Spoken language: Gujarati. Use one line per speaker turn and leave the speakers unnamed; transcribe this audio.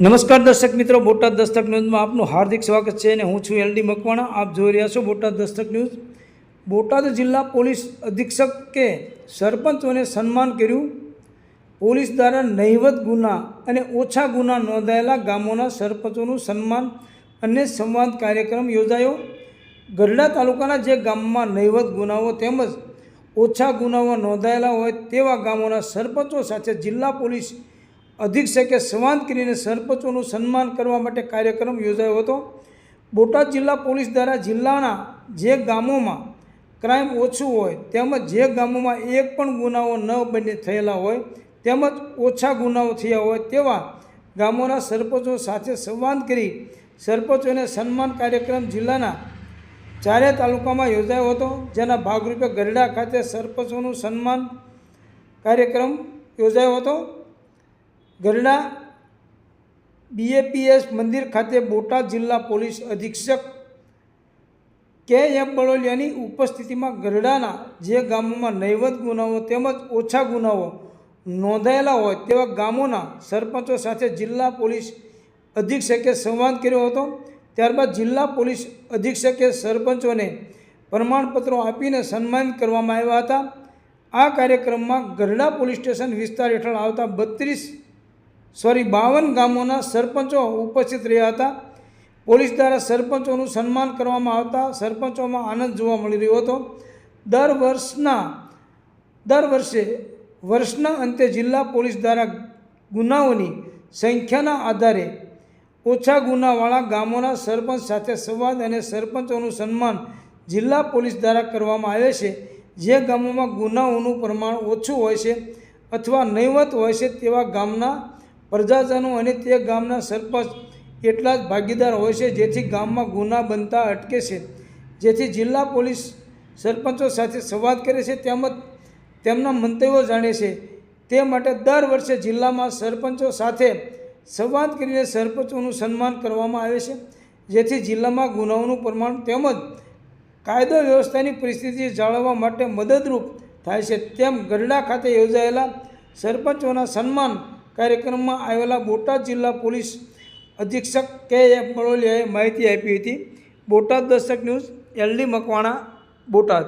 નમસ્કાર દર્શક મિત્રો, બોટાદ દસ્તક ન્યૂઝમાં આપનું હાર્દિક સ્વાગત છે અને હું છું એલડી મકવાણા. આપ જોઈ રહ્યા છો બોટાદ દસ્તક ન્યૂઝ. બોટાદ જિલ્લા પોલીસ અધિક્ષકે સરપંચોને સન્માન કર્યું. પોલીસ દ્વારા નહિવત ગુના અને ઓછા ગુના નોંધાયેલા ગામોના સરપંચોનું સન્માન અને સંવાદ કાર્યક્રમ યોજાયો. ગઢડા તાલુકાના જે ગામમાં નહિવત ગુનાઓ તેમજ ઓછા ગુનાઓ નોંધાયેલા હોય તેવા ગામોના સરપંચો સાથે જિલ્લા પોલીસ અધિક્ષકે સંવાદ કરીને સરપંચોનું સન્માન કરવા માટે કાર્યક્રમ યોજાયો હતો. બોટાદ જિલ્લા પોલીસ દ્વારા જિલ્લાના જે ગામોમાં ક્રાઇમ ઓછું હોય તેમજ જે ગામોમાં એક પણ ગુનાઓ ન બની થયેલા હોય તેમજ ઓછા ગુનાઓ થયા હોય તેવા ગામોના સરપંચો સાથે સંવાદ કરી સરપંચોને સન્માન કાર્યક્રમ જિલ્લાના ચારે તાલુકામાં યોજાયો હતો, જેના ભાગરૂપે ગરડા ખાતે સરપંચોનું સન્માન કાર્યક્રમ યોજાયો હતો. ગરડા બીએપીએસ મંદિર ખાતે બોટાદ જિલ્લા પોલીસ અધિક્ષક કે એમ બળોલિયાની ઉપસ્થિતિમાં ગરડાના જે ગામોમાં નૈવત ગુનાઓ તેમજ ઓછા ગુનાઓ નોંધાયેલા હોય તેવા ગામોના સરપંચો સાથે જિલ્લા પોલીસ અધિક્ષકે સંવાદ કર્યો હતો. ત્યારબાદ જિલ્લા પોલીસ અધિક્ષકે સરપંચોને પ્રમાણપત્રો આપીને સન્માનિત કરવામાં આવ્યા હતા. આ કાર્યક્રમમાં ગરડા પોલીસ સ્ટેશન વિસ્તાર હેઠળ આવતા બત્રીસ સોરી, બાવન ગામોના સરપંચો ઉપસ્થિત રહ્યા હતા. પોલીસ દ્વારા સરપંચોનું સન્માન કરવામાં આવતા સરપંચોમાં આનંદ જોવા મળી રહ્યો હતો. દર વર્ષના, દર વર્ષે, વર્ષના અંતે જિલ્લા પોલીસ દ્વારા ગુનાઓની સંખ્યાના આધારે ઓછા ગુનાવાળા ગામોના સરપંચ સાથે સંવાદ અને સરપંચોનું સન્માન જિલ્લા પોલીસ દ્વારા કરવામાં આવે છે. જે ગામોમાં ગુનાઓનું પ્રમાણ ઓછું હોય છે અથવા નહીવત હોય છે તેવા ગામના પ્રજાજનો અને તે ગામના સરપંચ એટલા જ ભાગીદાર હોય છે જેથી ગામમાં ગુના બનતા અટકે છે. જેથી જિલ્લા પોલીસ સરપંચો સાથે સંવાદ કરે છે તેમજ તેમના મંતવ્યો જાણે છે. તે માટે દર વર્ષે જિલ્લામાં સરપંચો સાથે સંવાદ કરીને સરપંચોનું સન્માન કરવામાં આવે છે. જેથી જિલ્લામાં ગુનાઓનું પ્રમાણ તેમજ કાયદો વ્યવસ્થાની પરિસ્થિતિ જાળવવા માટે મદદરૂપ થાય છે. તેમ ગરડા ખાતે યોજાયેલા સરપંચોના સન્માન કાર્યક્રમમાં આવેલા બોટાદ જિલ્લા પોલીસ અધિક્ષક કે એફ બળોલિયાએ માહિતી આપી હતી. બોટાદ દર્શક ન્યૂઝ, એલડી મકવાણા, બોટાદ.